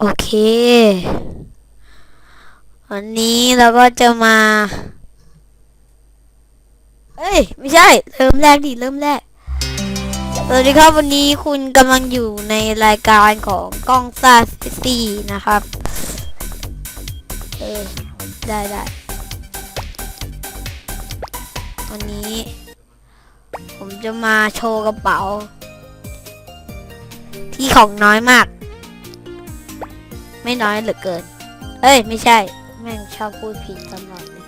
โอเค วันนี้เราก็จะมาเอ้ย ไม่ใช่ เริ่มแรกดิ เริ่มแรก สวัสดีครับ วันนี้คุณกำลังอยู่ในรายการของกล้องซาซิตี้นะครับ เออ ได้ได้ วันนี้ ผมจะมาโชว์กระเป๋า ที่ของน้อยมาก ไม่น้อยเหลือเกิน เอ้ย ไม่ใช่ แม่งชอบพูดผิดตลอดเลย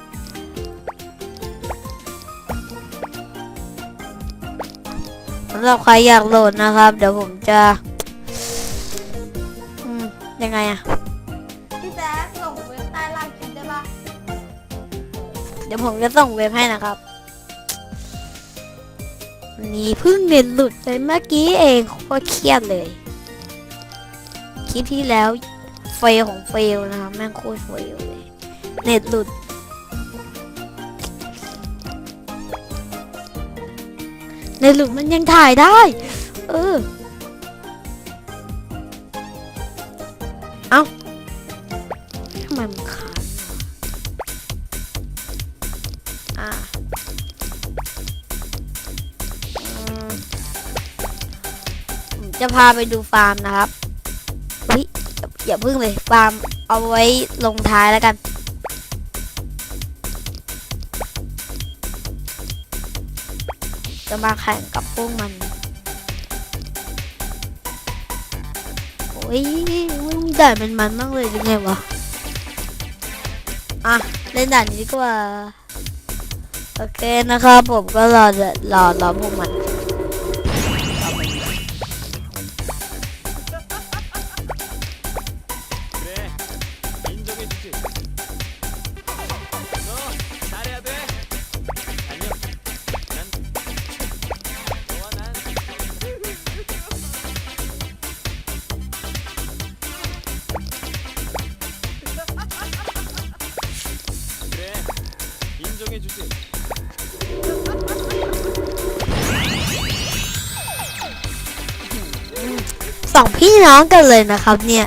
สำหรับใครอยากโหลดนะครับ เดี๋ยวผมจะอืมยังไงอะพี่แจ๊คส่งเว็บใต้ล่างคลิปได้ปะเดี๋ยวผมจะส่งเว็บให้นะครับวันนี้เพิ่งเน็ตหลุดไปเมื่อกี้เองโคตรเครียดเลย คลิปที่แล้ว เฟลของเฟลนะครับแม่งโคตรเฟลเลยเน็ตหลุดในหลุมมันยังถ่ายได้ เออ เอาทำไมมันขาดอะอืมผมจะพาไปดูฟาร์มนะครับ อย่าพึ่งเลยฟาร์มเอาไว้ลงท้ายแล้วกัน จะมาแข่งกับพวกมันโอ้ยไม่มีด่านเป็นมันมากเลยยังไงวะ อะ เล่นด่านนี้ดีกว่า โอเคนะครับผมก็รอรอรอพวกมัน 정해주지 สองพี่น้องกันเลยนะครับเนี่ย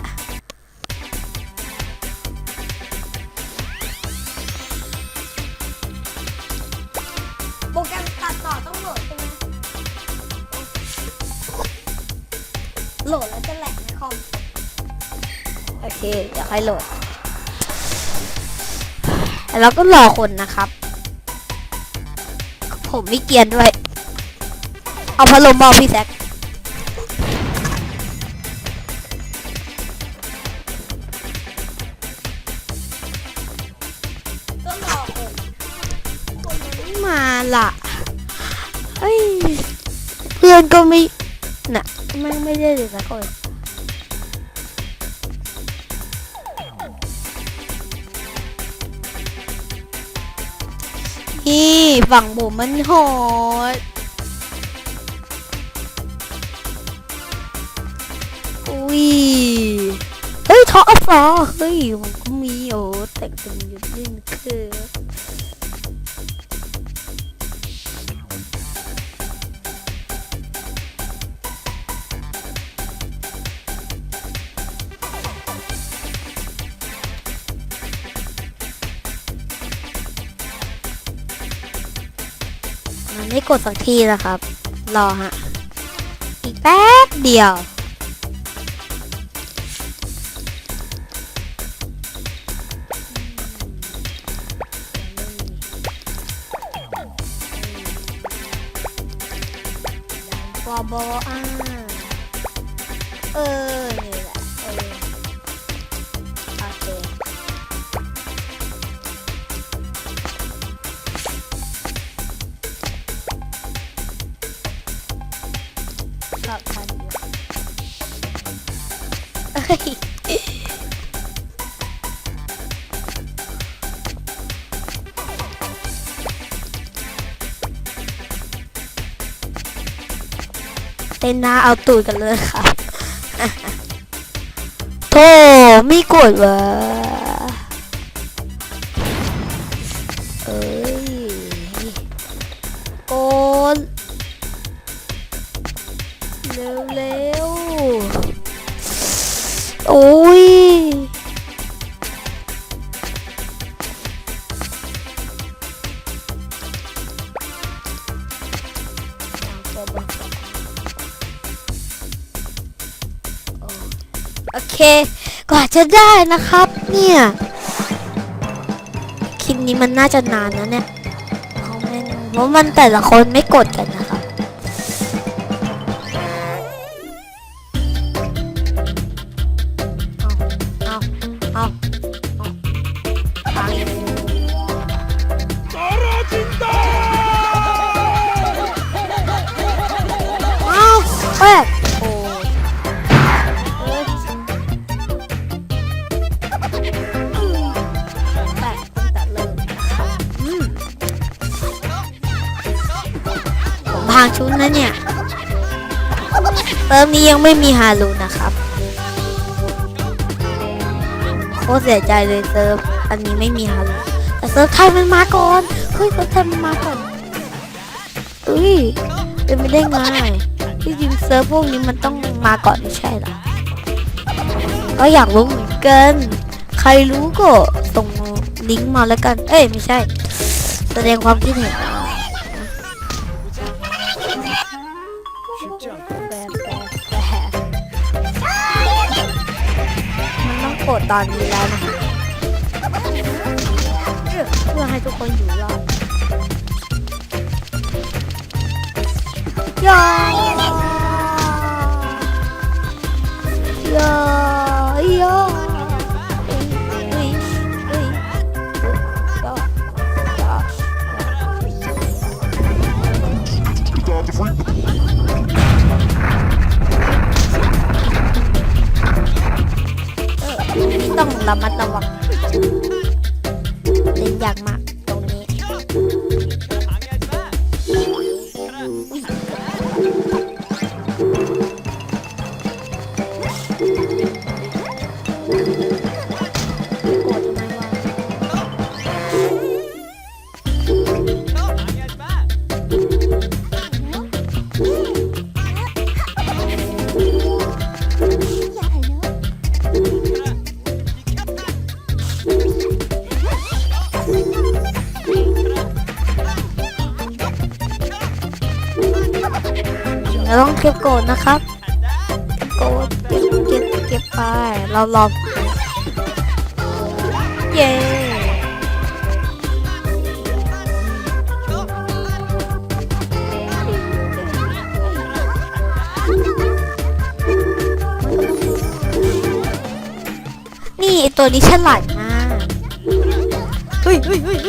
โปรแกรมตัดต่อต้องโหลดใช่ไหมโหลดแล้วจะแหลกในคอม โอเค เดี๋ยวค่อยโหลด แล้วก็รอคนนะครับ ผมไม่เกรียนด้วย เอาพัดลมมาเอาพี่แซคก็รอคนคนมันไม่มาล่ะเฮ้ย เพื่อนก็ไม่ น่ะ ไม่ไม่ได้เลยสักคน พี่ฝั่งผมมันโหดอุ้ยเฮ้ยทอฟอเฮ้ยมันก็มีโอ้แต่กันอยุดนิ่งคือ ไม่กดสักทีนะครับ รอฮะ อีกแป๊บเดียว บอบออ่าเออ เต้นหน้าเอาตูดกันเลยครับโธ่ไม่กดวะ โอ้ยโอเค กว่าจะได้นะครับ เนี่ย คลิปนี้มันน่าจะนานนะเนี่ยเอาแม่งเพราะมันแต่ละคนไม่กดกันนะ เติมนี้ยังไม่มีฮารุนะครับโคตรเสียใจเลยเซิร์ฟอันนี้ไม่มีฮารุแต่เซิร์ฟไทยมันมาก่อนเฮ้ยเซิร์ฟไทยมันมาก่อนเอ้ยเป็นไม่ได้ไงที่จริงเซิร์ฟพวกนี้มันต้องมาก่อนไม่ใช่หรอก็อยากรู้เหมือนกันใครรู้ก็ส่งลิงก์มาแล้วกัน เอ้ยไม่ใช่ แสดงความคิดเห็น ตอนนี้แล้วนะคะเพื่อให้ทุกคนอยู่รอดยา ระมัดระวังเล่นยากมาก เราต้องเก็บโกรธนะครับเก็บโกรธเก็บเก็บเก็บไป เรารอเย้นี่ตัวนี้ฉลาดมากเฮ้ยเฮ้ยเฮ้ย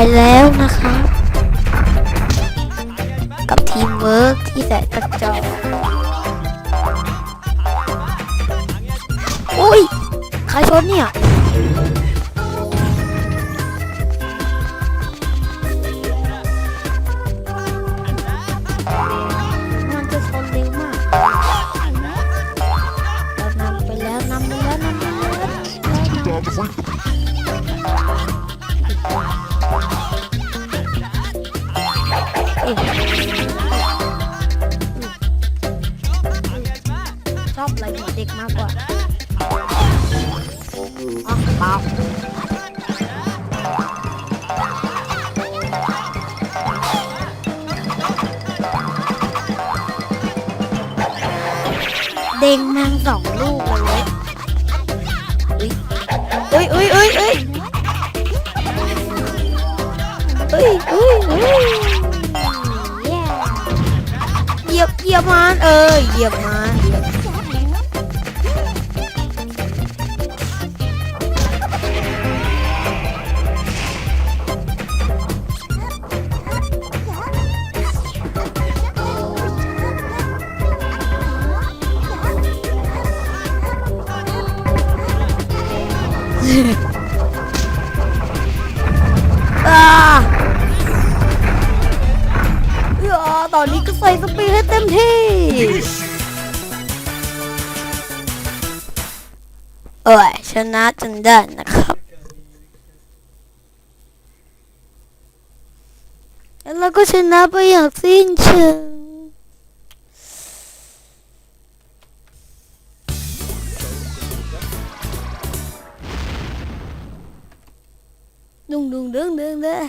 ไปแล้วนะคะ กับทีมเวิร์กที่แสนกระจอกอุ้ย ใครชนเนี่ย ชอบอะไรหัวเด็กมากกว่าอ๋อเปล่าเด้งแมงสองลูกเลยเอ้ยเอ้ยเอ้ยเอ้ยเอ้ยเอ้ยเอ้ย เหยียบเหยียบมันเออเหยียบมัน ตอนนี้ก็ใส่สปีดให้เต็มที่ เอ้ยชนะจนได้นะครับ แล้วเราก็ชนะไปอย่างสิ้นเชิงดุงดุงดึงดึงดึง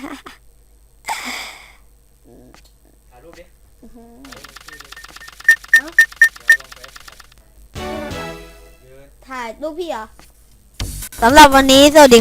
ถ่ายรูปดิ ถ่ายรูปพี่เหรอสำหรับวันนี้สวัสดี